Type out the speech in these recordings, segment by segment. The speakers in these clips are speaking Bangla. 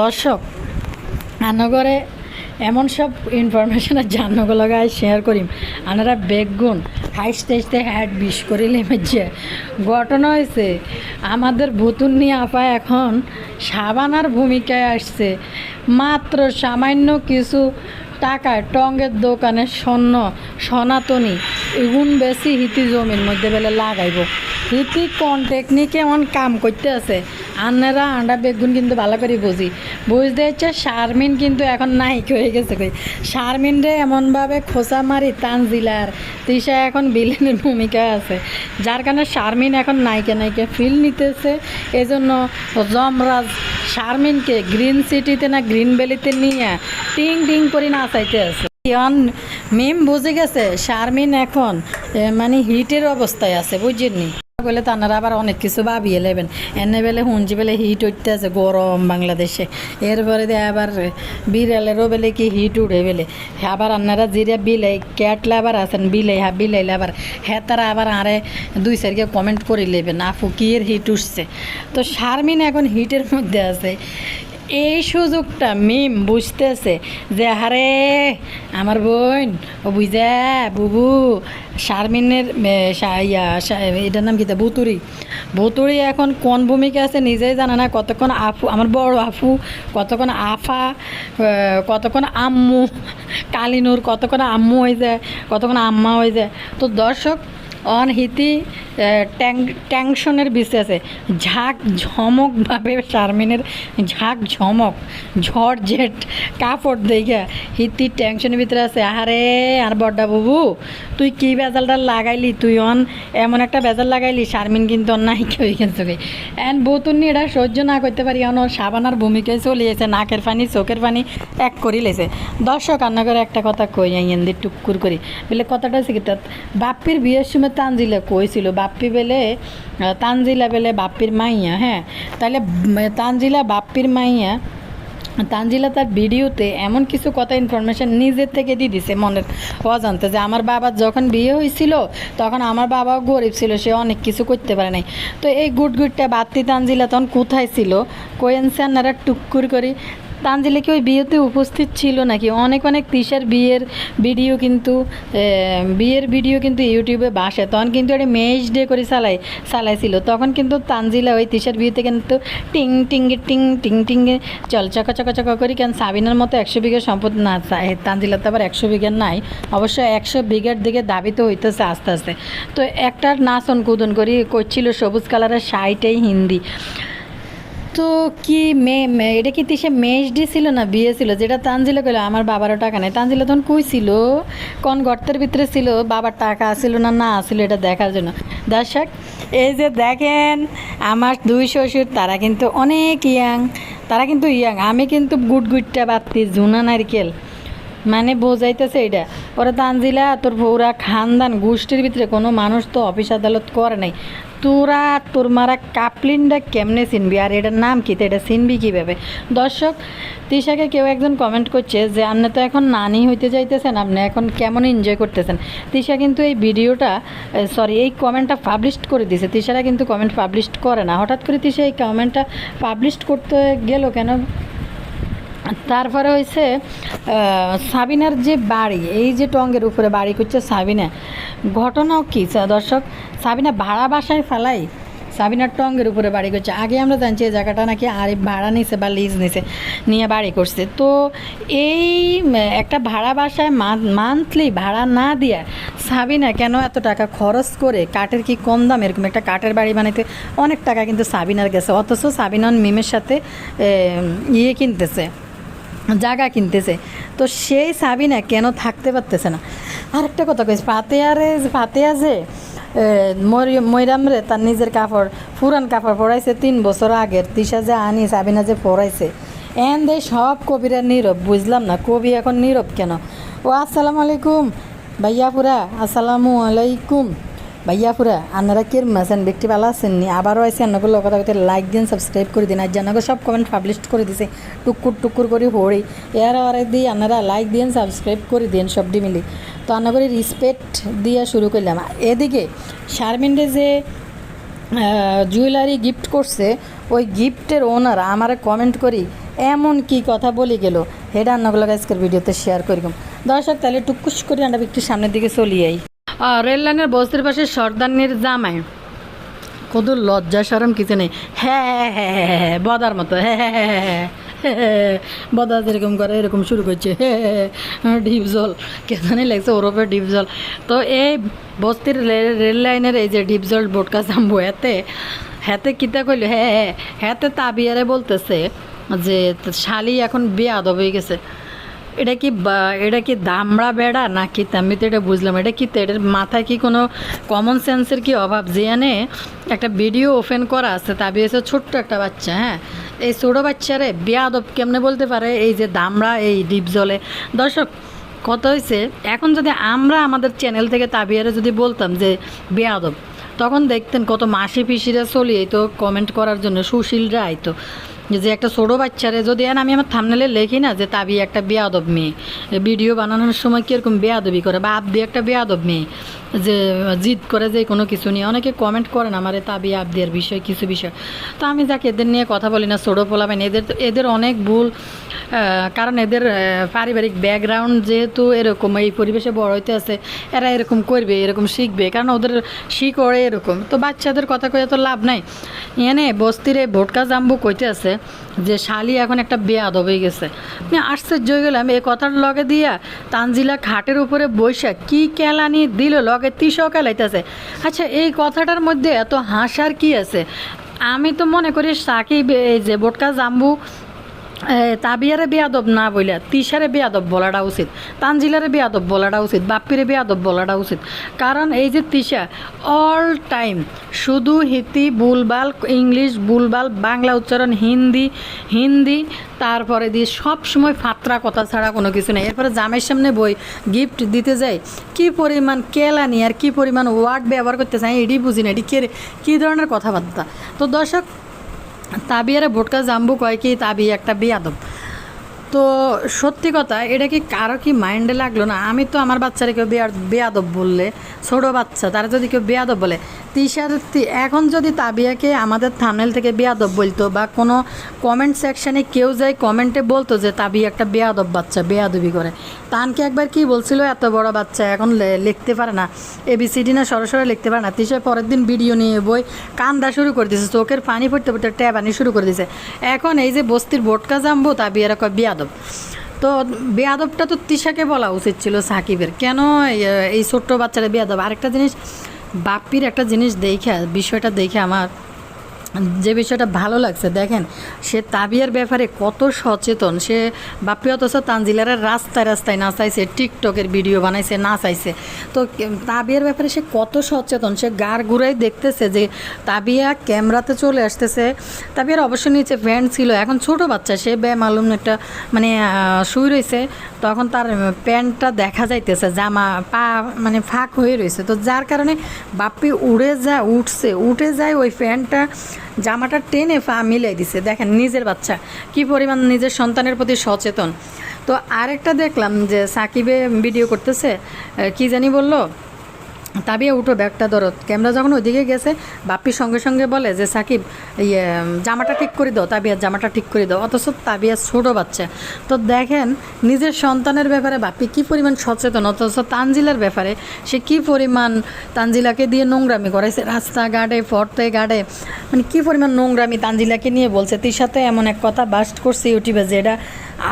দর্শক, আনগরে এমন সব ইনফরমেশনের জানগো লাগায় শেয়ার করিম। আনারা বেগুন হাইস্তে হাইস্তে হ্যাড বিষ করে লেমেছে ঘটনা হয়েছে আমাদের ভুতুন নিয়ে আপা এখন সাবানার ভূমিকায় আসছে। মাত্র সামান্য কিছু টাকায় টঙ্গের দোকানে স্বর্ণ, সনাতনী, এগুন বেশি হিতি জমির মধ্যে বেলে লাগাইব। হিতি কোন টেকনিকে এমন কাম করতে আছে? আন্নারা আন্ডা বেগুন কিন্তু ভালো করে বুঝি। বুঝতে হচ্ছে শারমিন কিন্তু এখন নায়িক হয়ে গেছে কই। শারমিন রে এমনভাবে খোসা মারি তানজিলার তিশা এখন বিলেনের ভূমিকা আছে। যার কারণে শারমিন এখন নায়িকা নায়িকা ফিল নিতেছে। এজন্য যমরাজ শারমিনকে গ্রিন সিটিতে না গ্রিন ভ্যালিতে নিয়ে টিং টিং করে নাচাইতে আছে ইয়ন মিম বুঝে গেছে, শারমিন এখন মানে হিটের অবস্থায় আছে বুঝছেননি বলে তানারা আবার অনেক কিছু ভাবিয়ে নেবেন। এনে বেলে হুঞ্জি বেলে হিট উঠতে আছে গরম বাংলাদেশে। এরপরে দিয়ে আবার বিড়ালেরও বেলে কি হিট উঠে বেলে। আবার আপনারা জিরে বিলাই, ক্যাটলে আবার আছেন, বিলাই হ্যাঁ বিলাইলে আবার। হ্যাঁ তারা আবার আরে দুই সারিকে কমেন্ট করে নেবেন আফু কি এর হিট উঠছে। তো শারমিন এখন হিটের মধ্যে আছে। এই সুযোগটা মিম বুঝতেছে যে হারে আমার বোন, ও বুঝা, বুবু, শারমিনের এটার নাম কি? বুতুরি বুতুরি এখন কোন ভূমিকা আছে নিজেই জানে না কতক্ষণ আফু, আমার বড় আফু, কতক্ষণ আফা কতক্ষণ আম্মু, কালিনুর, কতক্ষণ আম্মু হয়ে যায়, কতক্ষণ আম্মা হয়ে যায় তো দর্শক অনহিতি ট্যাংশনের বিষয় আছে ঝাঁক ঝমকভাবে শারমিনের ঝাঁক ঝমক, ঝড় জেট, কাপড় দেখে হিতি টেনশনের ভিতরে আছে, আহারে, আর বড্ডা বাবু, তুই কি বেজালটা লাগাইলি? তুই অন এমন একটা বেজাল লাগাইলি, শারমিন কিন্তু অন নাই কেউ এন বতুন নিয়ে এটা সহ্য না করতে পারি, অন সাবানার ভূমিকায় চলে গেছে, নাকের পানি, চোখের পানি এক করি লেছে। দর্শক রান্না করে একটা কথা কই আইন দি টুকুর করি। বলে কথাটা তাত বাপ্পির বিয়ের সময় তানজিলা কইছিল, বাপ্পি বেলে তানজিলা বেলে বাপ্পির মাইয়া হ্যাঁ? তাহলে তানজিলা বাপ্পির মাইয়া, তানজিলা তার ভিডিওতে এমন কিছু কথা ইনফরমেশন নিজের থেকে দিয়ে দিছে মনের। অজান্তে যে আমার বাবার যখন বিয়ে হয়েছিল তখন আমার বাবাও গরিব ছিল, সে অনেক কিছু করতে পারে নাই। তো এই গুড গুডটা বাত্তি তানজিলা তখন কোথায় ছিল? কোয়েন্সে আপনারা টুকুর করি। তানজিলা কি ওই বিয়েতে উপস্থিত ছিল নাকি? অনেক অনেক তিশার বিয়ের ভিডিও কিন্তু বিয়ের ভিডিও কিন্তু ইউটিউবে বাসে। তখন কিন্তু একটা মেজ ডে করে চালাই, চালাইছিল। তখন কিন্তু তানজিলা ওই তিশার বিয়েতে কিন্তু টিং টিং টিং টিং টিং চল, চকা চকা চকা করি। কেন সাবিনার মতো একশো বিঘা সম্পদ না তানজিলার তো আবার একশো বিঘার নাই। অবশ্য একশো বিঘার দিকে দাবি তো হইতেছে আস্তে আস্তে। তো একটা নাচন কুদন করি, করছিল সবুজ কালারের শাড়িটাই হিন্দি। তো কি মে এটা কি তিসে মেজ ডি ছিল না বিয়ে ছিল? যেটা তানজিলা কইলো, আমার বাবারও টাকা নেই। তানজিলা তখন কই ছিল কোন গর্তের ভিতরে ছিল, বাবার টাকা ছিল না না ছিল এটা দেখার জন্য। দর্শক, এই যে দেখেন, আমার দুই শ্বশুর, তারা কিন্তু অনেক ইয়াং। তারা কিন্তু ইয়াং। আমি কিন্তু গুট গুটটা বাত্তি জুনা নারকেল। মানে বোঝাইতেছে এটা। ওরা তানজিলা, তোর ভৌরা খানদান গোষ্ঠীর ভিতরে কোনো মানুষ তো অফিস আদালত করে নাই। তোরা তোর মারা কাপলিনটা কেমনে চিনবি? আর এটার নাম কি? তো এটা চিনবি কীভাবে? দর্শক তিশাকে কেউ একজন কমেন্ট করছে যে আপনি তো এখন নানি হইতে যাইতেছেন আপনি, এখন কেমন এনজয় করতেছেন? তিশা কিন্তু এই ভিডিওটা সরি এই কমেন্টটা পাবলিশ করে দিছে। তিশারা কিন্তু কমেন্ট পাবলিশ করে না। হঠাৎ করে তিশা এই কমেন্টটা পাবলিশ করতে গেল কেন? তারপরে হয়েছে সাবিনার যে বাড়ি, এই যে টঙ্গের উপরে বাড়ি করছে সাবিনা, ঘটনাও কী? দর্শক, সাবিনা ভাড়া বাসায় ফেলাই, সাবিনার টঙ্গের উপরে বাড়ি করছে। আগে আমরা জানছি এই জায়গাটা নাকি আরে ভাড়া নিছে বা লিজ নিছে, নিয়ে বাড়ি করছে। তো এই একটা ভাড়া বাসায় মান্থলি ভাড়া না দিয়ে সাবিনা কেন এত টাকা খরচ করে কাঠের কি কম দাম? এরকম একটা কাঠের বাড়ি বানাইতে অনেক টাকা কিন্তু সাবিনার গেছে। অথচ সাবিনন মিমের সাথে ইয়ে কিনতেছে। জায়গা কিনতেছে। তো সেই সাবিনা কেন থাকতে পারতেছে না। আরেকটা কথা কইস ফাতেয়ারে ফাতেয়া যে মৈরাম রে, তার নিজের কাপড়, পুরান কাপড় পরাইছে তিন বছর আগের, তিশা যে আনি সাবিনা যে পরাইছে। এন দে সব কবিরা নীরব, বুঝলাম না, কবি এখন নীরব কেন? ও, আসসালামু আলাইকুম। ভাইয়া পুরা, আসসালামু আলাইকুম। ভাইয়া পুরা আপনারা কিরম আছেন? ব্যক্তি ভালো আছেন নি আবারও আছে আপনাগুলো কথা কথা লাইক দিন সাবস্ক্রাইব করে দিন। আর জানাগো সব কমেন্ট পাবলিশ করে দিছে। টুকুর টুকুর করে হড়ি এর আরে দিয়ে আপনারা লাইক দিন সাবস্ক্রাইব করে দিন সবটি মিলে তো আপনার রিসপেক্ট দিয়ে শুরু করলাম। এদিকে শারমিনরে যে জুয়েলারি গিফট করছে, ওই গিফটের ওনার আমারে কমেন্ট করি, এমন কি কথা বলি গেল? হেডা রান্নাগুলো আজকের ভিডিওতে শেয়ার করিম। দর্শক, তাহলে টুকুস করে আমরা একটু সামনের দিকে চলি যাই রেল লাইনের বস্তির পাশে সর্দারনির জামাই কত লজ্জা সরম কিছু নেই হ্যাঁ হ্যাঁ হ্যাঁ হ্যাঁ হ্যাঁ বদার মতো হ্যাঁ হ্যাঁ হ্যাঁ হ্যাঁ হ্যাঁ বদা যেরকম করে এরকম শুরু করছে হ্যাঁ ডিপ জল কেদানি লাগছে ওরপে ডিপ জল তো এই বস্তির রেল লাইনের এই যে ডিপ জল বোটকা জাম্বু এতে হাতে কিতা কইল হ্যাঁ হ্যাঁ হাতে তাবিয়ারে বলতেছে যে শালি এখন বিয়ে আদব হয়ে গেছে এটা কি এটা কি দামড়া বেড়া না নাকি? আমি তো এটা বুঝলাম এটা কি এটার মাথায় কি কোনো কমন সেন্সের কি অভাব? যে এনে একটা ভিডিও ওপেন করা আছে, তা বিয়েছে ছোট্ট একটা বাচ্চা হ্যাঁ? এই ছোটো বাচ্চারে বেয়াদব কেমনে বলতে পারে? এই যে দামড়া, এই ডিপ জলে। দর্শক কত হয়েছে এখন যদি আমরা আমাদের চ্যানেল থেকে তাবিয়ারে যদি বলতাম যে বেয়াদব, তখন দেখতেন কত মাসি পিসিরা চলি তো কমেন্ট করার জন্য সুশীলরা আইতো। যে একটা ছোটো বাচ্চারে যদি এন আমি আমার থামনেলে লেখি না যে তাবি একটা বেয়াদব মেয়ে ভিডিও বানানোর সময় কীরকম বেয়াদবি করে, বা আবদি একটা বেয়াদব মেয়ে, যে জিদ করে যে কোনো কিছু নিয়ে। অনেকে কমেন্ট করেন আমার তাবি আবদির বিষয়, কিছু বিষয়। তো আমি যাকে এদের নিয়ে কথা বলি না, ছোটো পোলাবেন এদের এদের অনেক ভুল কারণ এদের পারিবারিক ব্যাকগ্রাউন্ড যেহেতু এরকম, এই পরিবেশে বড় হইতে আছে, এরা এরকম করবে, এরকম শিখবে, কারণ ওদের শিখ শিকড়ে এরকম। তো বাচ্চাদের কথা কয়ে তো লাভ নাই। এনে বস্তিরে ভোটকা জাম্বু কইতে আছে যে শালি এখন একটা বেয়াদ হয়ে গেছে। আমি আশ্চর্য হয়ে গেলাম, এই কথার লগে দিয়া তানজিলা খাটের উপরে বৈশা কি কেলানি দিল, লগে তিসও কেলাইতেছে। আচ্ছা এই কথাটার মধ্যে এত হাসার কি আছে? আমি তো মনে করি সাকিব, এই যে বোটকা জাম্বু তাবিয়ারে বেয়াদব না বইলা তিসারে বেয়াদব বলাটা উচিত, তানজিলারে বেয়াদব বলাটা উচিত, বাপ্পিরে বেয়াদব বলাটা উচিত। কারণ এই যে তিশা অল টাইম শুধু হিতি বুলবাল ইংলিশ বুলবাল বাংলা উচ্চারণ, হিন্দি হিন্দি, তারপরে দিয়ে সব সময় ফাত্রা কথা ছাড়া কোনো কিছু নেই। এরপরে জামের সামনে বই গিফট দিতে যাই, কি পরিমাণ কেলানি আর কি পরিমাণ ওয়ার্ড ব্যবহার করতে চাই এটি বুঝি না, এটি কে কী ধরনের কথাবার্তা? তো দর্শক তাবিয়ারে ভোটকা জাম্বু কয় কি তাবি, একটা বিয়াদব। তো সত্যি কথা, এটা কি কারও কি মাইন্ডে লাগল না? আমি তো আমার বাচ্চারা কেউ বেয়াদব বললে, ছোটো বাচ্চা, তারা যদি কেউ বেয়াদব বলে তিসার এখন যদি তাবিয়াকে আমাদের থামনেল থেকে বেয়াদব বলতো বা কোনো কমেন্ট সেকশানে কেউ যাই কমেন্টে বলতো যে তাবি একটা বেয়াদব বাচ্চা, বেয়াদবি করে। তানকে একবার কি বলছিল? এত বড় বাচ্চা, এখন লিখতে পারে না। এবিসিডি না সরাসরি লিখতে পারে না। তিসা পরের দিন ভিডিও নিয়ে বই কান্দা শুরু করে দিয়েছে চোখের পানি পড়তে পড়তে ট্যাবানি শুরু করে দিয়েছে এখন এই যে বস্তির বোটকা জামবো তা বিয়েরা কয় বেয়াদব। তো বেয়াদবটা তো তিশাকে বলা উচিত ছিল সাকিবের। কেন এই ছোট্ট বাচ্চারা বেয়াদব? আরেকটা জিনিস বাপ্পির একটা জিনিস দেখে বিষয়টা দেখে আমার যে বিষয়টা ভালো লাগছে, দেখেন, সে তাবিয়ার ব্যাপারে কত সচেতন, সে বাপ্পি অথচ তানজিলারের রাস্তায় রাস্তায় নাচাইছে, টিকটকের ভিডিও বানাইছে, নাচাইছে। তো তাবিয়ার ব্যাপারে সে কত সচেতন, সে গার ঘুরাই দেখতেছে যে তাবিয়া ক্যামেরাতে চলে আসতেছে। তাবিয়ার অবশ্য নিচে ফ্যান ছিল, এখন ছোট বাচ্চা, সে বে মালুম একটা মানে শুই রয়েছে। তখন তার প্যান্টটা দেখা যাইতেছে, জামা, পা মানে ফাঁক হয়ে রয়েছে। তো যার কারণে বাপ্পি উড়ে যায় উঠছে, উঠে যায় ওই প্যান্টটা জামাটা টেনে পা মিলাই দিছে। দেখেন, নিজের বাচ্চা। কি পরিমাণ নিজের সন্তানের প্রতি সচেতন। তো আরেকটা দেখলাম যে সাকিবে ভিডিও করতেছে কি জানি বলল? তাবিয়া উঠো ব্যাগটা ধরো ক্যামেরা যখন ওইদিকে গেছে বাপ্পির সঙ্গে সঙ্গে বলে যে, সাকিব ইয়ে জামাটা ঠিক করে দাও, তাবিয়ার জামাটা ঠিক করে দাও, অথচ তাবিয়া ছোট বাচ্চা। তো দেখেন, নিজের সন্তানের ব্যাপারে বাপ্পি কী পরিমাণ সচেতন, অথচ তানজিলার ব্যাপারে সে কী পরিমাণ তানজিলাকে দিয়ে নোংরামি করাইছে, রাস্তাঘাটে ফর্তে ঘাটে মানে কী পরিমাণ নোংরামি তানজিলাকে নিয়ে বলছে। তির সাথে এমন এক কথা বাস্ট করছে ইউটিউবে, যেটা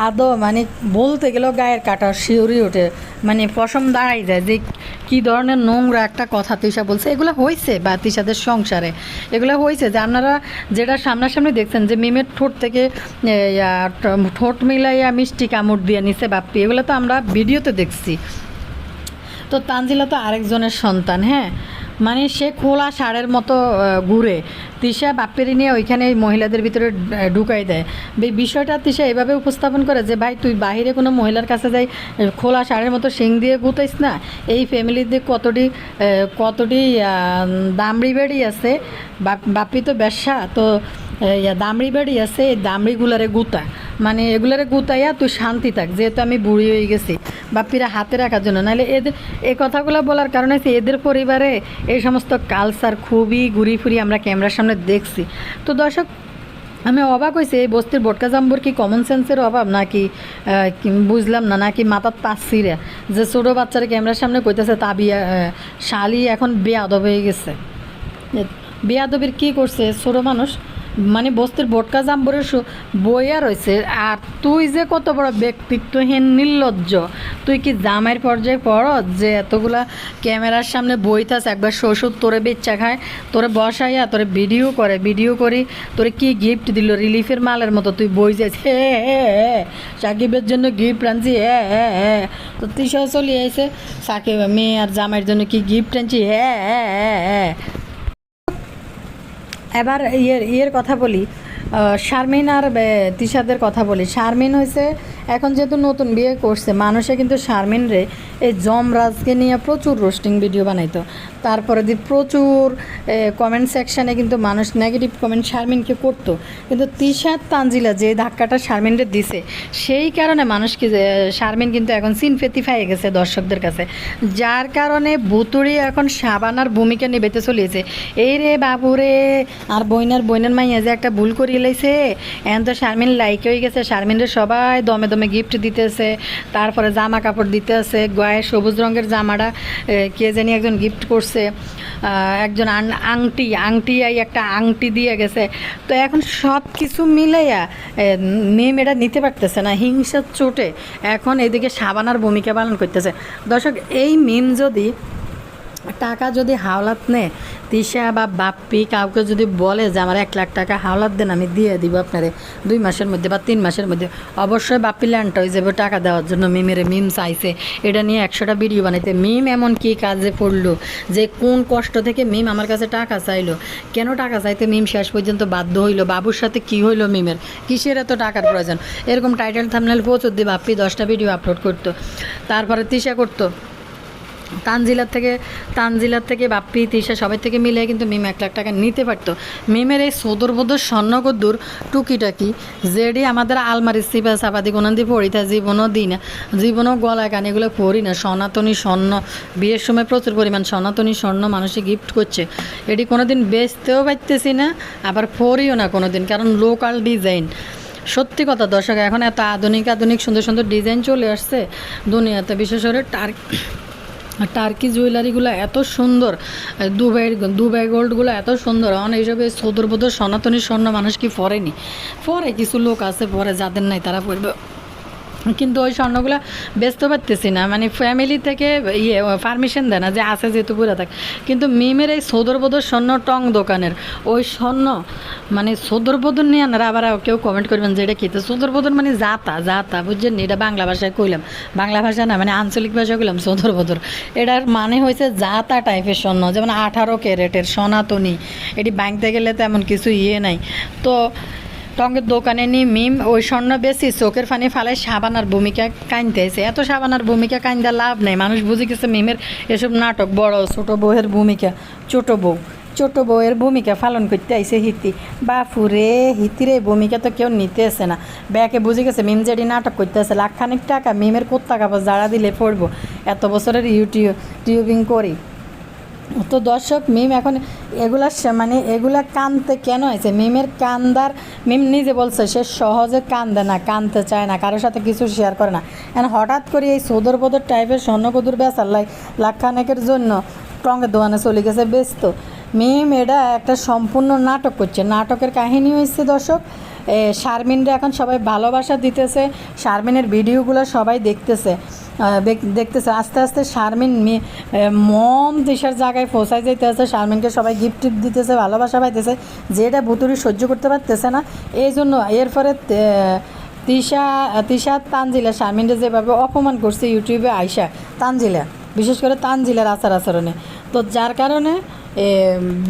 আদৌ মানে বলতে গেলেও গায়ের কাটা শিউরি ওঠে। মানে পশম দাঁড়াই যায়, যে কি ধরনের নোংরা একটা কথা তিশা বলছে। এগুলো হয়েছে বা তিশাদের সংসারে। এগুলো হয়েছে যে আপনারা যেটা সামনাসামনি দেখছেন যে মিমের ঠোঁট থেকে ঠোঁট মিলাইয়া মিষ্টি কামড় দিয়ে নিছে বাপ্পি, এগুলো তো আমরা ভিডিওতে দেখছি। তো তানজিলা তো আরেকজনের সন্তান হ্যাঁ? মানে সে খোলা সারের মতো ঘুরে। তিশা বাপ্পেরি নিয়ে ওইখানে মহিলাদের ভিতরে ঢুকাই দেয়। বিষয়টা তিশা এভাবে উপস্থাপন করে যে, ভাই, তুই বাইরে কোনো মহিলার কাছে যাই, খোলা সারের মতো শিং দিয়ে গুতাইস না? এই ফ্যামিলিতে কতটি কতটি দামড়ি বেড়ি আছে? বাপ- বাপ্পি তো ব্যবসা তো দামড়ি বেড়ি আছে, এই দামড়িগুলারে গুতা। মানে এগুলারে গুতাইয়া তুই শান্তি থাক যেহেতু আমি বুড়ি হয়ে গেছি। বাপ্পিরা হাতে রাখার জন্য। নাহলে এদের এই কথাগুলো বলার কারণে হচ্ছে এদের পরিবারে এই সমস্ত কালচার খুবই ঘুরি ফুরি আমরা ক্যামেরার সামনে দেখছি। তো দর্শক আমি অবাক হয়েছি এই বস্তির বটকা জাম্বুর কি কমন সেন্সের অভাব? নাকি বুঝলাম না নাকি মাথার পাচ্ছিরে যে ছোটো বাচ্চারা ক্যামেরার সামনে কইতেছে আহ, শালি এখন বেয়াদব হয়ে গেছে। বেয়াদবির কি করছে? ছোটো মানুষ মানে বস্তির বটকা জাম্বরের সু- বইয়া রয়েছে। আর তুই যে কত বড় ব্যক্তিত্বহীন নির্লজ্জ, তুই কি জামাইয়ের পর্যায়ে পড় যে এতগুলা ক্যামেরার সামনে বইতাস একবার শ্বশুর তোরে বেচ্চা খায়, তোরে বসাইয়া তোরে ভিডিও করে, ভিডিও করি, তোরে কি গিফট দিল? রিলিফের মালের মতো তুই বই যাইছ হে সাকিবের জন্য গিফট আনছি। হে হে হে তো তিসাও চলে এসে সাকিব, মেয়ে আর জামাইয়ের জন্য কি গিফট আনছি? হে হে হে হে এবার ইয়ের ইয়ের কথা বলি শারমিন আর তিশাদের কথা বলি। শারমিন হয়েছে এখন যেহেতু নতুন বিয়ে করছে, মানুষে কিন্তু শারমিন রে এই জমরাজকে নিয়ে প্রচুর রোস্টিং ভিডিও বানাইতো। তারপরে দি প্রচুর কমেন্ট সেকশানে কিন্তু মানুষ নেগেটিভ কমেন্ট শারমিনকে করতো। কিন্তু তিশাদ তানজিলা যে ধাক্কাটা শারমিনরে দিছে, সেই কারণে মানুষকে শারমিন কিন্তু এখন সিনফেতিফাই হয়ে গেছে দর্শকদের কাছে। যার কারণে ভুতুড়ি এখন সাবানার ভূমিকা নিবেতে চলিয়েছে এই রে বাবু রে আর বইনার বইনার মাইয়া যে একটা ভুল করিয়ে লাইছে, এখন তো শারমিন লাইক হয়ে গেছে। শারমিনরে সবাই দমে দমে গিফট দিতেছে, তারপরে জামা কাপড় দিতেছে, গায়ে সবুজ রঙের জামাটা কে জানি একজন গিফট করছে একজন আংটি আংটি এই একটা আংটি দিয়ে গেছে। তো এখন সব কিছু মিলাইয়া মেম এটা নিতে পারতেছে না, হিংসার চোটে। এখন এদিকে সাবানার ভূমিকা পালন করতেছে। দর্শক, এই মিম যদি টাকা যদি হাওলাত নেয় তিশা বা বাপ্পি কাউকে যদি বলে যে আমার এক লাখ টাকা হাওলাত দেন, আমি দিয়ে দিব আপনারে। দুই মাসের মধ্যে বা তিন মাসের মধ্যে। অবশ্যই বাপ্পি ল্যান্ডটা হয়ে যাবে টাকা দেওয়ার জন্য মিমের মিম চাইছে এটা নিয়ে একশোটা ভিডিও বানাইতে মিম এমন কি কাজে পড়ল? যে কোন কষ্ট থেকে মিম আমার কাছে টাকা চাইলো? কেন টাকা চাইতে মিম শেষ পর্যন্ত বাধ্য হইল? বাবুর সাথে কি হইল মিমের কিসের এত টাকার প্রয়োজন? এরকম টাইটেল থামনেল প্রচুর দিয়ে বাপ্পি দশটা ভিডিও আপলোড করতো। তারপরে তিশা করতো তানজিলার থেকে তানজিলার থেকে বাপ্পি, তিশা সবাই থেকে মিলে কিন্তু মিম এক লাখ টাকা নিতে পারতো। মিমের এই সদর সদরবোধর স্বর্ণকদ্দুর টুকিটাকি যেডি আমাদের আলমারি সিপা, সাপাদি কোনো দিয়ে পড়ি তা জীবনও দিই না জীবনও গলায় কান, এগুলো পড়ি না। সনাতনী স্বর্ণ, বিয়ের সময় প্রচুর পরিমাণ সনাতনী স্বর্ণ মানুষে গিফট করছে। এটি কোনো দিন বেচতেও পারতেছি না, আবার পড়িও না কোনো দিন কারণ লোকাল ডিজাইন সত্যি কথা, দর্শক, এখন এত আধুনিক আধুনিক, সুন্দর সুন্দর ডিজাইন চলে আসছে দুনিয়াতে, বিশেষ করে টার্ক টার্কি জুয়েলারিগুলো এত সুন্দর দুবাই দুবাই গোল্ডগুলো এত সুন্দর। অন এইসব এই সদর বোধ সনাতনী স্বর্ণ মানুষ কি পরেনি? পরে কিছু লোক আছে, পরে যাদের নাই তারা পড়বে কিন্তু ওই স্বর্ণগুলো বেচতে পারতেছি না। মানে ফ্যামিলি থেকে ইয়ে পারমিশন দেয় না যে আছে যেহেতু পুরা থাক। কিন্তু মিমের এই সদরবোধর স্বর্ণ টং দোকানের, ওই স্বর্ণ মানে সদরবোধর নিয়ে আনারা আবার কেউ কমেন্ট করবেন যে এটা কী? তো সদরবোধর মানে জাতা জাতা, বুঝছেন? এটা বাংলা ভাষায় কইলাম। বাংলা ভাষা না মানে আঞ্চলিক ভাষায় কইলাম সদরবোধর এটার মানে হয়েছে জাতা টাইপের স্বর্ণ, যেমন আঠারো ক্যারেটের সনাতনী। এটি বাঁকতে গেলে তেমন কিছু ইয়ে নাই। তো টঙ্গের দোকানে নি মিম ওই স্বর্ণ বেশি, চোখের ফানি ফালাই সাবানার ভূমিকা কাইনতেছে এত সাবানার ভূমিকা কাইন্দা লাভ নেই। মানুষ বুঝে গেছে মিমের এসব নাটক বড়, ছোট বউয়ের ভূমিকা, ছোট বউ। ছোট বউয়ের ভূমিকা পালন করতে আইসে হিতি। বাপুরে হিতিরে ভূমিকা তো কেউ নিতে আসে না। ব্যাকে বুঝে গেছে মিম যেটি নাটক করতে আসে, লাখখানিক টাকা মিমের কোত্তা কাপড় জাড়া দিলে পড়ব। এত বছরের ইউটিউব, টিউবিং করি। তো দর্শক মিম এখন এগুলা মানে এগুলা কানতে কেন হয়েছে? মিমের কান্দার মিম নিজে বলছে সে সহজে কান্দে না, কানতে চায় না, কারোর সাথে কিছু শেয়ার করে না। এখন হঠাৎ করে এই সদর বদর টাইপের স্বর্ণকদুর বেচার লাই লাখখানেকের জন্য টঙ্গের দোকানে চলে গেছে ব্যস্ত। মিম এটা একটা সম্পূর্ণ নাটক করছে। নাটকের কাহিনী হয়েছে দর্শক শারমিনরা এখন সবাই ভালোবাসা দিতেছে, শারমিনের ভিডিওগুলো সবাই দেখতেছে। দেখ- দেখতেছে, আস্তে আস্তে শারমিন মম দেশের জায়গায় পৌঁছায় যেতেছে শারমিনকে সবাই গিফট টিফট দিতেছে, ভালোবাসা পাইতেছে, যেটা ভুতুরি সহ্য করতে পারতেছে না। এই জন্য এরপরে তিশা তিশা তানজিলা শারমিনকে যেভাবে অপমান করছে ইউটিউবে আইসা, তানজিলা, বিশেষ করে তানজিলার আচার আচরণে তো যার কারণে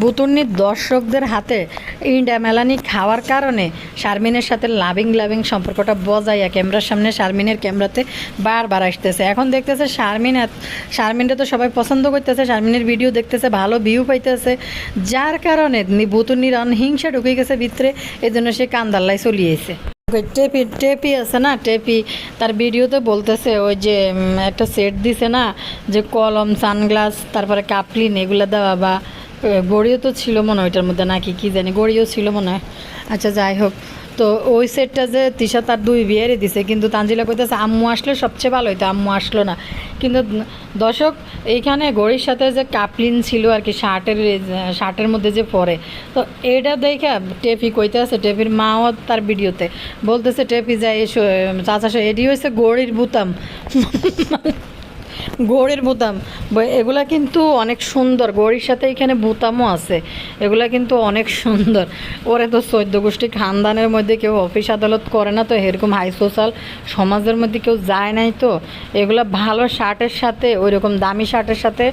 বুতুর্নির দর্শকদের হাতে ইন্ডিয়া মেলানি খাওয়ার কারণে শারমিনের সাথে লাভিং লাভিং সম্পর্কটা বজাইয়া ক্যামেরার সামনে শারমিনের ক্যামেরাতে বারবার আসতেছে। এখন দেখতেছে শারমিন শারমিনটা তো সবাই পছন্দ করতেছে, শারমিনের ভিডিও দেখতেছে, ভালো ভিউ পাইতেছে। যার কারণে বুতুর্নির অনহিংসা ঢুকে গেছে ভিতরে এই জন্য সে কান্দাল্লায় চলিয়েছে। টেপি টেপি আছে না, টেপি, তার ভিডিওতে বলতেছে, ওই যে একটা সেট দিছে না, যে কলম, সানগ্লাস, তারপরে কাপলিন, এগুলো দেওয়া বা গড়িও তো ছিল মনে হয় ওইটার মধ্যে নাকি, কি জানি, গড়িও ছিল মনে হয়। আচ্ছা যাই হোক। তো ওই সেটটা যে তিশা তার দুই বিয়ারই দিছে, কিন্তু তানজিলা কইতেছে, আম্মু আসলে সবচেয়ে ভালো হইতো, আম্মু আসলো না। কিন্তু দর্শক, এইখানে গড়ির সাথে যে কাপলিন ছিল আর কি, শার্টের শার্টের মধ্যে যে পরে, তো এটা দেখা টেপি কইতে আছে টেপির মাও তার ভিডিওতে বলতেছে, টেপি যায় এসো চাচা এডি হয়েছে গড়ির বুতাম। গড়ের বুতাম এগুলা কিন্তু অনেক সুন্দর। গড়ির সাথে এখানে বুতামও আছে। এগুলা কিন্তু অনেক সুন্দর। ওরে তো চৈদ্য গোষ্ঠী খানদানের মধ্যে কেউ অফিস আদালত করে না তো, এরকম হাই সোশ্যাল সমাজের মধ্যে কেউ যায় নাই তো। এগুলা ভালো শার্টের সাথে ওই রকম দামি শার্টের সাথে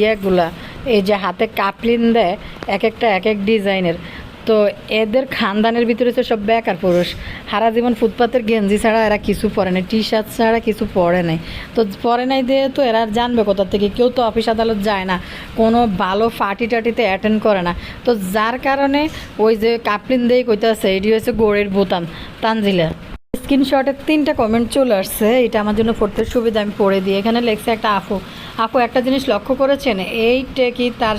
ইয়েগুলা, এই যে হাতে কাপলিন দেয়, এক একটা এক এক ডিজাইনের তো এদের খানদানের ভিতরে তো সব বেকার পুরুষ। হারা জীবন ফুটপাতের গেঞ্জি ছাড়া এরা কিছু পরে নাই টি শার্ট ছাড়া কিছু পরে নাই। তো পরে নাই দিয়ে তো এরা জানবে কোথা থেকে, কেউ তো অফিস আদালত যায় না, কোনো ভালো ফাটি টাটিতে অ্যাটেন্ড করে না। তো যার কারণে ওই যে কাপলিন দেই কইতে আছে এটি হচ্ছে গোড়ের বোতাম, তানজিলা। স্ক্রিনশটের তিনটা কমেন্ট চলে আসছে, এটা আমার জন্য পড়তে সুবিধা, আমি পড়ে দিই। এখানে লেখছে একটা আপু আপু একটা জিনিস লক্ষ্য করেছেন? এইটা কি তার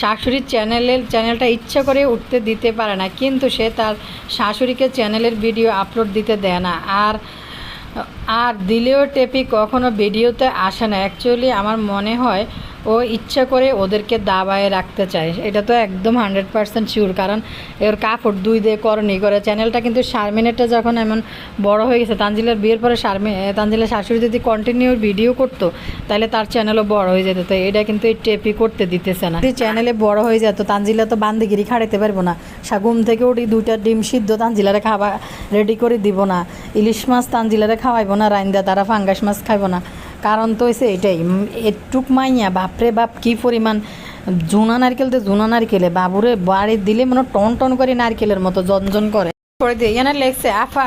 শাশুড়ির চ্যানেলের, চ্যানেলটা ইচ্ছা করে উঠতে দিতে পারে না, কিন্তু সে তার শাশুড়িকে চ্যানেলের ভিডিও আপলোড দিতে দেয় না। আর আর দিলেও টেপি কখনো ভিডিওতে আসে না। অ্যাকচুয়ালি আমার মনে হয় ও ইচ্ছা করে ওদেরকে দাবায় রাখতে চায়। এটা তো একদম হান্ড্রেড পার্সেন্ট শিওর কারণ এর কাপড় দুই দিয়ে করনি করে। চ্যানেলটা কিন্তু শারমিনেরটা যখন এমন বড় হয়ে গেছে, তানজিলার বিয়ের পরে শারমি তানজিলার শাশুড়ি যদি কন্টিনিউ ভিডিও করতো, তাহলে তার চ্যানেলও বড় হয়ে যেত। তো এটা কিন্তু এই টেপি করতে দিতেছে না। যদি চ্যানেলে বড় হয়ে যেত তানজিলা তো বান্দিগিরি খাড়াইতে পারব না। সা- ঘুম থেকে উঠি দুইটা ডিম সিদ্ধ তানজিলারে খাওয়া রেডি করে দিব না। ইলিশ মাছ তানজিলারে খাওয়াইবো না, রাইন্দা তারা ফাঙ্গাস মাছ খাইবো না। কারণ তো হয়েছে এটাই এটুক মাইয়া বাপরে বাপ কি পরিমাণ জুনা নারকেল তো জুনা নারকেলে, বাবুরে বাড়ি দিলে মনে টন টন করে নারকেলের মতো জনজন করে। করে দিয়ে এখানে লেখছে, আফা,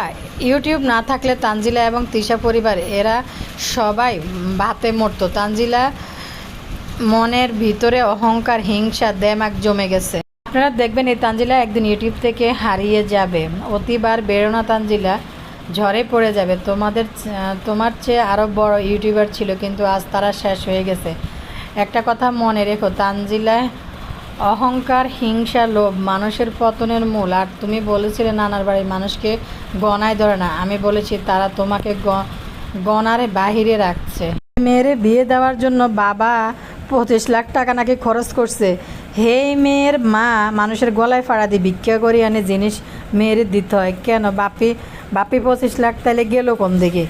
ইউটিউব না থাকলে তানজিলা এবং তিশা পরিবার, এরা সবাই ভাতে মরতো। তানজিলা মনের ভিতরে অহংকার, হিংসা দেমাগ জমে গেছে। আপনারা দেখবেন এই তানজিলা একদিন ইউটিউব থেকে হারিয়ে যাবে। অতিবার বেরোনা তানজিলা। ঝড়ে পড়ে যাবে। তোমাদের তোমার চেয়ে আরও বড় ইউটিউবার ছিল, কিন্তু আজ তারা শেষ হয়ে গেছে। একটা কথা মনে রেখো, তানজিলায় অহংকার, হিংসা, লোভ মানুষের পতনের মূল। আর তুমি বলেছিলে নানার বাড়ির মানুষকে গণায় ধরে না। আমি বলেছি, তারা তোমাকে গণারে বাহিরে রাখছে। মেয়েরে বিয়ে দেওয়ার জন্য বাবা পঁচিশ লাখ টাকা নাকি খরচ করছে। হে মেয়ের মা, মানুষের গলায় ফাড়া দিয়ে ভিক্ষা করি আনে জিনিস মেয়ের দিতে হয়। কেন? বাপি বাপি পঁচিশ লাখ তাহলে গেল কোন দিকে?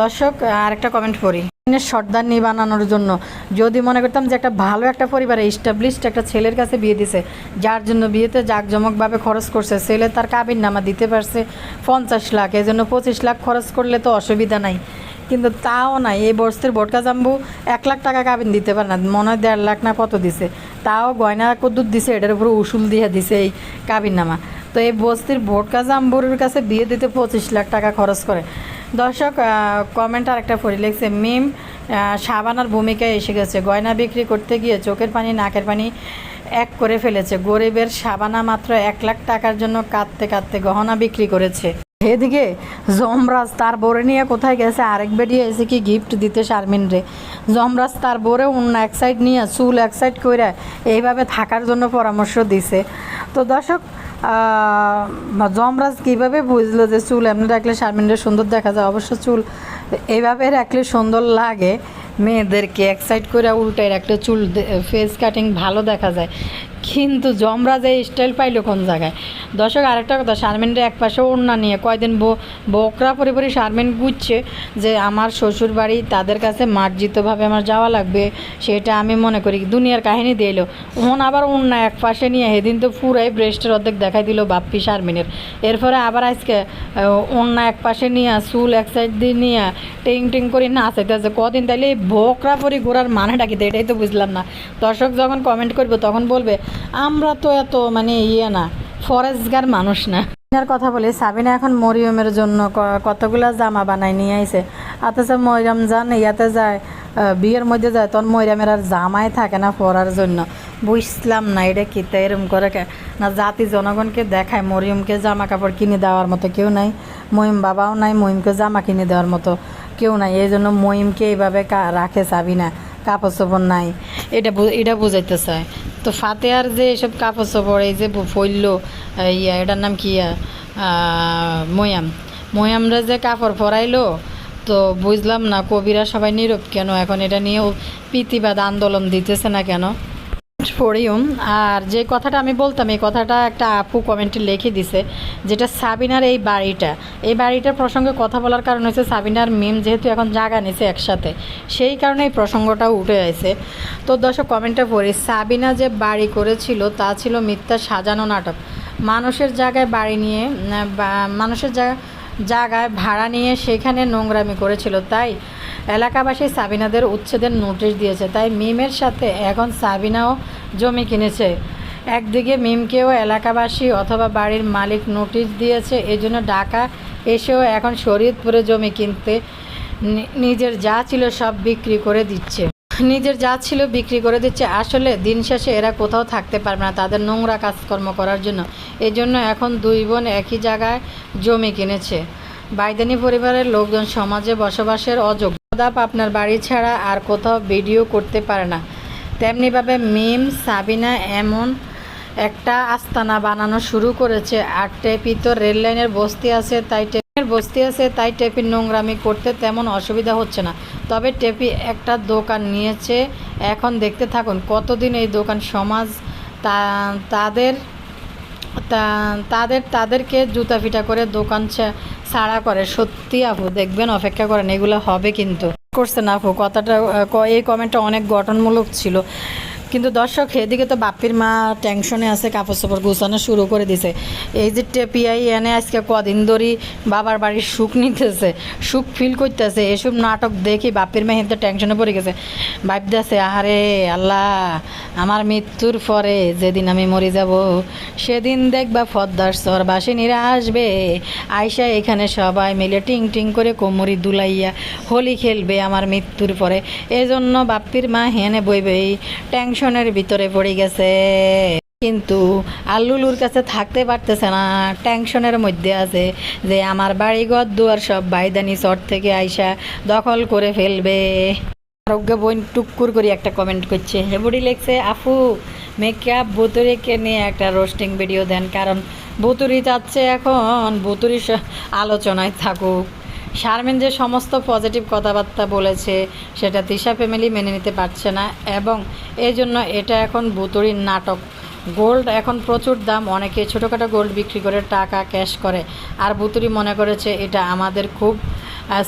দর্শক, আরেকটা কমেন্ট করি সর্দার নিয়ে বানানোর জন্য। যদি মনে করতাম যে একটা ভালো একটা পরিবারে ইস্টাবলিশড একটা ছেলের কাছে বিয়ে দিছে, যার জন্য বিয়েতে জাঁকজমকভাবে খরচ করছে, ছেলে তার কাবির নামা দিতে পারছে পঞ্চাশ লাখ এই জন্য পঁচিশ লাখ খরচ করলে তো অসুবিধা নাই। কিন্তু তাও নাই এই বস্তির বটকা জাম্বু এক লাখ টাকা কাবিন দিতে পারে না, মনে হয় দেড় লাখ না কত দিছে। তাও গয়না কদ্দুর দিছে, এটার উপরে উসুল দিয়ে দিছে এই কাবিন নামা তো এই বস্তির ভোটকা জাম্বুরের কাছে বিয়ে দিতে পঁচিশ লাখ টাকা খরচ করে। দর্শক কমেন্ট আর একটা পড়ি লিখছে, মিম সাবানার ভূমিকায় এসে গেছে। গয়না বিক্রি করতে গিয়ে চোখের পানি, নাকের পানি এক করে ফেলেছে। গরিবের সাবানা মাত্র এক লাখ টাকার জন্য কাঁদতে কাঁদতে গহনা বিক্রি করেছে। এদিকে জমরাজ তার বোরে নিয়ে কোথায় গেছে? আরেক বেরিয়ে এসে কি গিফট দিতে শারমিন রে? জমরাজ তার বোরে অন্য এক সাইড নিয়ে চুল এক সাইড করে এইভাবে থাকার জন্য পরামর্শ দিছে। তো দর্শক জমরাজ কীভাবে বুঝলো যে চুল এমনি রাখলে শারমিনরে সুন্দর দেখা যায়? অবশ্য চুল এইভাবে রাখলে সুন্দর লাগে। মেয়েদেরকে এক সাইড করে উল্টে রাখলে চুল ফেস কাটিং ভালো দেখা যায়। কিন্তু জমরাজ এই স্টাইল পাইলো কোন জায়গায়? দর্শক, আরেকটা কথা শারমিনরে এক পাশে ওড়না নিয়ে কয়দিন বকরা পরিবারে শারমিন বুঝছে যে আমার শ্বশুর বাড়ি তাদের কাছে মার্জিতভাবে আমার যাওয়া লাগবে, সেটা আমি মনে করি। দুনিয়ার কাহিনী দিয়ে এলো। ওন আবার ওড়না এক পাশে নিয়ে সেদিন তো পুরাই ব্রেস্টের অর্ধেক দেখাই দিল বাপ্পি শারমিনের। এরপরে আবার আজকে ওড়না এক পাশে নিয়ে, চুল এক সাইড দিয়ে নিয়ে, টিং টিং করে নাচাইতেছে কদিন তাইলে এই বকরা পরি ঘোরার মানেটা কি? এটাই তো বুঝলাম না। দর্শক যখন কমেন্ট করবে তখন বলবে আমরা তো এত মানে ইয়ে না, ফরেস্টগার মানুষ না। সাবিনার কথা বলি, সাবিনা এখন মরিয়মের জন্য কতগুলা জামা বানাই নিয়ে আইছে। অথচ মরিয়ম যান ইয়াতে যায় বিয়ের মধ্যে যায়, তখন মরিয়ামের আর জামাই থাকে না পরার জন্য। বুঝলাম না এটা কি তাই এরম করে? না জাতি জনগণকে দেখায়, মরিয়মকে জামা কাপড় কিনে দেওয়ার মতো কেউ নাই। মহিম বাবাও নাই, মহিমকে জামা কিনে দেওয়ার মতো কেউ নাই। এই জন্য মহিমকে এইভাবে রাখে চাবি না কাপড় চোপড় নাই। এটা এটা বুঝাইতে চায় তো ফাতেহার যে এসব কাপড় চোপড়, এই যে ফইল ইয়া, এটার নাম কি ময়াম। ময়ামরা যে কাপড় পরাইলো, তো বুঝলাম না কবিরা সবাই নীরব কেন? এখন এটা নিয়েও প্রীতিবাদ আন্দোলন দিতেছে না কেন? পড়িউম আর যে কথাটা আমি বলতাম, এই কথাটা একটা আপু কমেন্টে লিখে দিছে, যেটা সাবিনার এই বাড়িটা। এই বাড়িটার প্রসঙ্গে কথা বলার কারণ হচ্ছে সাবিনার মিম যেহেতু এখন জায়গা নিছে একসাথে, সেই কারণে এই প্রসঙ্গটা উঠে আছে তো দর্শক কমেন্টে পড়ি, সাবিনা যে বাড়ি করেছিল, তা ছিল মিথ্যা সাজানো নাটক। মানুষের জায়গায় বাড়ি নিয়ে মানুষের জায়গা জায়গায় ভাড়া নিয়ে সেখানে নোংরামি করেছিল। তাই এলাকাবাসী সাবিনাদের উচ্ছেদের নোটিশ দিয়েছে। তাই মিমের সাথে এখন সাবিনাও জমি কিনেছে। একদিকে মিমকেও এলাকাবাসী অথবা বাড়ির মালিক নোটিশ দিয়েছে। এই জন্য ঢাকা এসেও এখন শরীয়তপুরে জমি কিনতে নিজের যা ছিল সব বিক্রি করে দিচ্ছে। নিজের যা ছিল বিক্রি করে দিচ্ছে। আসলে দিন শেষে এরা কোথাও থাকতে পারবে না। তাদের নোংরা কাজকর্ম করার জন্য। এই জন্য এখন দুই বোন একই জায়গায় জমি কিনেছে। বাইদানি পরিবারের লোকজন সমাজে বসবাসের অযোগ্য। দাপ আপনার বাড়ি ছাড়া আর কোথাও ভিডিও করতে পারে না। তেমনিভাবে মিম, সাবিনা এমন একটা আস্তানা বানানো শুরু করেছে। আর টেপি তো রেল লাইনের বস্তি আছে, তাই বস্তি আছে, তাই টেপির নোংরামি করতে তেমন অসুবিধা হচ্ছে না। তবে টেপি একটা দোকান নিয়েছে, এখন দেখতে থাকুন কতদিন এই দোকান সমাজ তাদের তাদের, তাদেরকে জুতা ফিটা করে দোকান ছাড়া করে। সত্যি আপু, দেখবেন, অপেক্ষা করেন, এগুলো হবে কিন্তু। করছেন আপু, কথাটা এই কমেন্টটা অনেক গঠনমূলক ছিল। কিন্তু দর্শক এদিকে তো বাপির মা টেনশনে আছে কাপড় চোপড় গুছানো শুরু করে দিছে। এই যে টেপিআই এনে আজকে কদিন ধরেই বাবার বাড়ির সুখ নিতেছে, সুখ ফিল করতেছে। এসব নাটক দেখি বাপির মা হেঁটে টেনশনে পড়ে গেছে। ভাবতেছে, আহারে আল্লাহ, আমার মৃত্যুর পরে যেদিন আমি মরে যাব, সেদিন দেখবা ফদ্দার সর বাসিনীরা আসবে। আয়সা এখানে সবাই মিলে টিং টিং করে কোমরি দুলাইয়া হোলি খেলবে আমার মৃত্যুর পরে। এই জন্য বাপ্পির মা হেনে বইবে, এই টেনশনের ভিতরে পড়ে গেছে। কিন্তু আল্লুলুর কাছে থাকতে পারতেছে না, টেনশনের মধ্যে আছে যে আমার বাড়িঘর দুয়ার সব বাইদানি চট থেকে আইসা দখল করে ফেলবে। আরোগ্য বোন টুকুর করে একটা কমেন্ট করছে হেবুড়ি লিখছে আফু মেকআপ বুতুরিকে নিয়ে একটা রোস্টিং ভিডিও দেন, কারণ বুতুরি চাচ্ছে এখন বুতুরি আলোচনায় থাকুক। শারমিন যে সমস্ত পজিটিভ কথাবার্তা বলেছে, সেটা তিশা ফ্যামিলি মেনে নিতে পারছে না এবং এই জন্য এটা এখন বুতুরির নাটক। গোল্ড এখন প্রচুর দাম, অনেকে ছোটোখাটো গোল্ড বিক্রি করে টাকা ক্যাশ করে। আর বুতুরি মনে করেছে এটা আমাদের খুব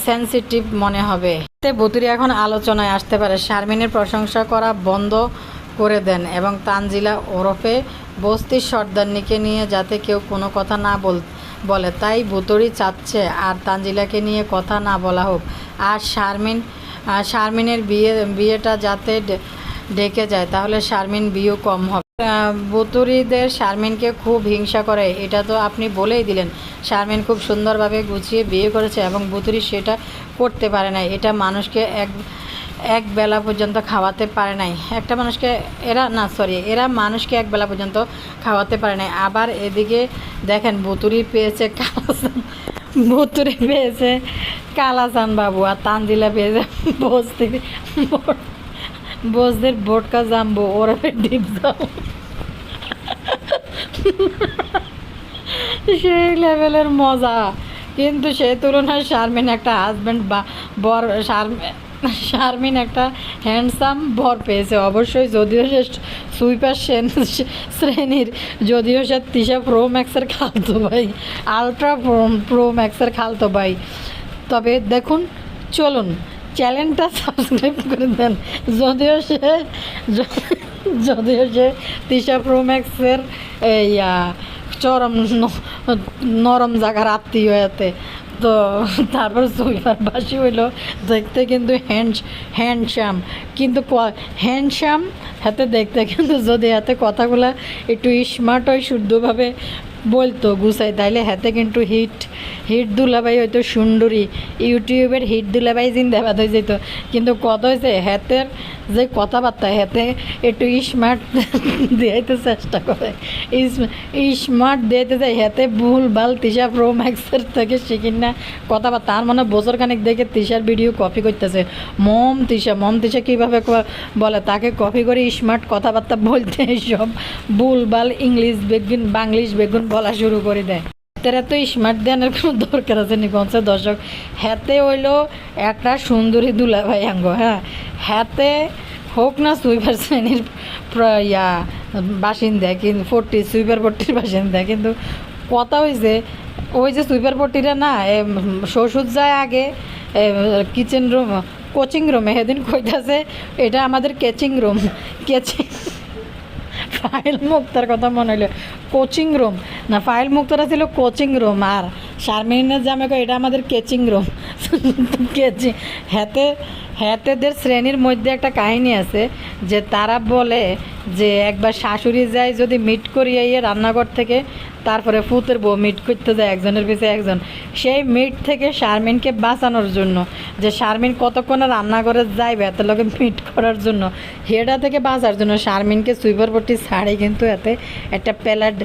সেন্সিটিভ মনে হবে। বুতুরি এখন আলোচনায় আসতে পারে। শারমিনের প্রশংসা করা বন্ধ করে দেন এবং তানজিলা ওরফে বস্তির সর্দারনিকে নিয়ে যাতে কেউ কোনো কথা না বল বলে, তাই বুতুরি চাচ্ছে আর তানজিলাকে নিয়ে কথা না বলা হোক। আর শারমিন শারমিনের বিয়ে, বিয়েটা যাতে ডেকে যায়, তাহলে শারমিন বিয়েও কম হবে। বুতুরিদের শারমিনকে খুব হিংসা করে, এটা তো আপনি বলেই দিলেন। শারমিন খুব সুন্দরভাবে গুছিয়ে বিয়ে করেছে এবং বুতুরি সেটা করতে পারে না এটা মানুষকে এক এক বেলা পর্যন্ত খাওয়াতে পারে নাই। একটা মানুষকে, এরা, না সরি এরা মানুষকে এক বেলা পর্যন্ত খাওয়াতে পারে নাই। আবার এদিকে দেখেন বুতুরি পেয়েছে কালাচান বুতুরি পেয়েছে কালাচান বাবু আর তানজিলা পেয়েছে বস্তির বসদের বোটকা জাম্বো ওরফে ডিপ জাম্বো সেই লেভেলের মজা। কিন্তু সেই তুলনায় শারমিন একটা হাজব্যান্ড বা বর শারমিন শারমিন একটা হ্যান্ডসাম বর পেয়েছে। অবশ্যই যদিও সে সুইপার শ্রেণ- শ্রেণির, যদিও সে তিশা প্রো ম্যাক্সের খালতো ভাই। আলট্রা প্রো প্রো ম্যাক্সের খালতো ভাই। তবে দেখুন, চলুন চ্যানেলটা সাবস্ক্রাইব করে দেন। যদিও সে যদিও সে তিশা প্রো ম্যাক্সের এই চরম নরম জায়গার আত্মীয় এতে। তো তারপর সুইপার বাসি হইল, দেখতে কিন্তু হ্যান্ড হ্যান্ডসাম কিন্তু হ্যান্ডসাম হাতে দেখতে কিন্তু যদি হাতে কথাগুলা একটু স্মার্ট হয়, শুদ্ধভাবে বলতো গুছাই তাইলে হাতে কিন্তু হিট হিট দুলাবাই হয়তো সুন্দরী। ইউটিউবের হিট দুলাবাই জিন্দাবাদ হয়ে যেত। কিন্তু কত হয়েছে, হাতের যে কথাবার্তা হাতে একটু স্মার্ট দিয়াইতে চেষ্টা করে। স্মার্ট দিয়াইতে যায় হাতে ভুল ভালো তিশা প্রো ম্যাক্সের থেকে শিখিন না। কথাবার্তা, তার মানে বছর খানিক দেখে তিশার ভিডিও কপি করতেছে। মম তিশা মম তিশা কীভাবে বলে? তাকে কপি করে স্মার্ট কথাবার্তা বলতে সব ভুল ভালো ইংলিশ বেগুন, বাংলিশ বেগুন বলা শুরু করে দেয়। তারা তো স্মার্ট দেওয়ার কোনো দরকার আছে নি পঞ্চাশ দর্শক, হাতে হইল একটা সুন্দরী দুলাভাই আঙ্গ হ্যাঁ? হাতে হোক না সুইপার শ্রেণির ইয়া, বাসিন্দা কিন্তু ফোরটি সুইপার পট্টির বাসিন্দা, কিন্তু কথা হয়েছে ওই যে সুইপার পট্টিরা না শ্বশুর যায় আগে কিচেন রুম কোচিং রুমে সেদিন কইতাছে, এটা আমাদের কেচিং রুম কেচিং ফাইল মুক্তার কথা মনে হইল। কোচিং রুম না, ফাইল মুক্তার ছিল কোচিং রুম আর শারমিনের জামে এটা আমাদের কেচিং রুম কেচিং হাতে হাতেদের শ্রেণির মধ্যে একটা কাহিনী আছে যে তারা বলে যে একবার শাশুড়ি যায় যদি মিট করিয়ে রান্নাঘর থেকে, তারপরে ফুতের বউ মিট করতে যায় একজনের পিছনে একজন। সেই মিট থেকে শারমিনকে বাঁচানোর জন্য, যে শারমিন কতক্ষণে রান্নাঘরে যাইবে এত লোকে মিট করার জন্য। হেডা থেকে বাঁচার জন্য শারমিনকে সুইপার পট্টি ছাড়ে কিন্তু এতে একটা প্যালেট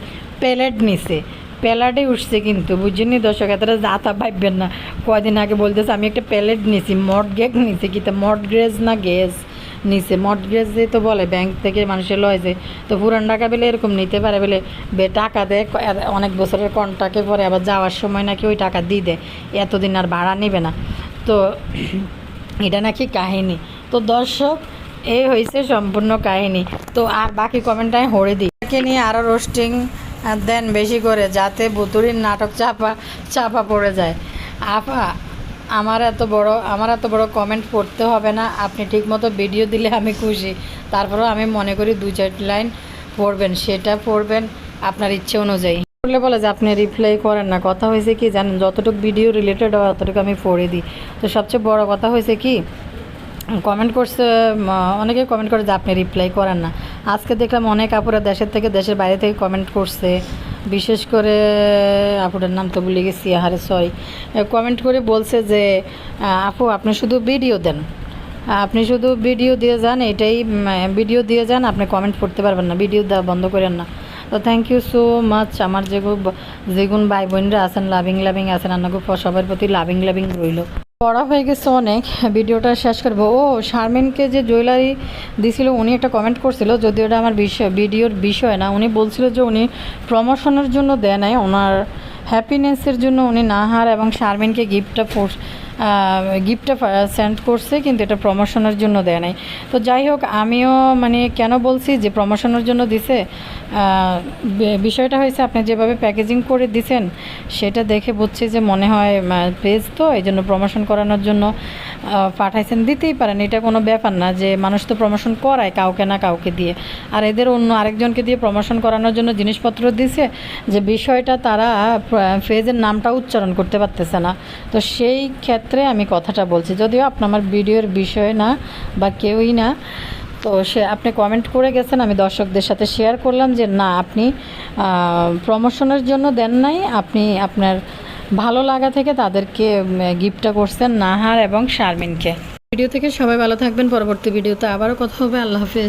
প্যালেট নিছে। প্যালেটে উঠছে কিন্তু, বুঝছেন নি? দর্শক, এতটা যাতা ভাববেন না। কদিন আগে বলতেছে, আমি একটা প্যালেট নিছি মড গেক নিছি কিন্তু মড গ্রেজ না গ্যাস নিচে মর্টগেজ যে তো বলে, ব্যাংক থেকে মানুষের লয় যে, তো পুরান টাকা পেলে এরকম নিতে পারে বলে, বে টাকা দেয় অনেক বছরের কন্ট্রাক্টে পরে আবার যাওয়ার সময় নাকি ওই টাকা দিয়ে দেয়। এতদিন আর ভাড়া নেবে না। তো এটা নাকি কাহিনী। তো দর্শক এই হয়েছে সম্পূর্ণ কাহিনী। তো আর বাকি কমেন্ট আমি হরে দিই। একে নিয়ে আরও রোস্টিং দেন বেশি করে, যাতে বুতুরির নাটক চাপা চাপা পড়ে যায়। আপা আমার এত বড়, আমার এত বড় কমেন্ট পড়তে হবে না। আপনি ঠিকমতো ভিডিও দিলে আমি খুশি। তারপরেও আমি মনে করি দু চারটি লাইন পড়বেন, সেটা পড়বেন আপনার ইচ্ছে অনুযায়ী। বললে বলে যে আপনি রিপ্লাই করেন না। কথা হয়েছে কি জানেন, যতটুকু ভিডিও রিলেটেড হয় ততটুকু আমি পড়ে দিই। তো সবচেয়ে বড় কথা হয়েছে কি কমেন্ট করছে, অনেকে কমেন্ট করে যে আপনি রিপ্লাই করেন না। আজকে দেখলাম অনেক আপুরা দেশের থেকে, দেশের বাইরে থেকে কমেন্ট করছে। বিশেষ করে আপুরের নাম তো ভুলে গেছি, আহারে সরি কমেন্ট করে বলছে যে আপু, আপনি শুধু ভিডিও দেন। আপনি শুধু ভিডিও দিয়ে যান, এটাই ভিডিও দিয়ে যান, আপনি কমেন্ট করতে পারবেন না ভিডিও দেওয়া বন্ধ করেন না। তো থ্যাংক ইউ সো মাচ আমার যেগুলো যেগুন ভাই বোনরা আছেন লাভিং লাভিং আছেন আপনাকে সবার প্রতি লাভিং লাভিং রইল। পড়া হয়ে গেছে অনেক, ভিডিওটা শেষ করব। ও, শারমিনকে যে জুয়েলারি দিছিল, উনি একটা কমেন্ট করছিল যদি ওটা আমার বিষয়, ভিডিওর বিষয় না, উনি বলছিল যে উনি প্রমোশনের জন্য দেয় নাই, ওনার হ্যাপিনেসের জন্য উনি নাহার এবং শারমিনকে গিফটটা গিফটটা সেন্ড করছে, কিন্তু এটা প্রমোশনের জন্য দেয় নাই। তো যাই হোক, আমিও মানে কেন বলছি যে প্রমোশনের জন্য দিছে? বিষয়টা হয়েছে, আপনি যেভাবে প্যাকেজিং করে দিছেন, সেটা দেখে বুঝছি যে মনে হয় পেজ তো এই জন্য প্রমোশন করানোর জন্য। পাঠাইছেন, দিতেই পারেন। এটা কোনো ব্যাপার না যে মানুষ তো প্রমোশন করায় কাউকে না কাউকে দিয়ে। আর এদের অন্য আরেকজনকে দিয়ে প্রমোশন করানোর জন্য জিনিসপত্র দিছে যে বিষয়টা তারা ফেজের নামটা উচ্চারণ করতে পারতেছে না। তো সেই ক্ষেত্রে আমি কথাটা বলছি, যদিও আপনার আমার ভিডিওর বিষয় না বা কেউই না, তো সে, আপনি কমেন্ট করে গেছেন, আমি দর্শকদের সাথে শেয়ার করলাম যে না, আপনি প্রমোশনের জন্য দেন নাই, আপনি আপনার ভালো লাগা থেকে তাদেরকে গিফটটা করছেন নাহার এবং শারমিনকে। ভিডিও থেকে সবাই ভালো থাকবেন। পরবর্তী ভিডিওতে আবারও কথা হবে। আল্লাহ হাফিজ।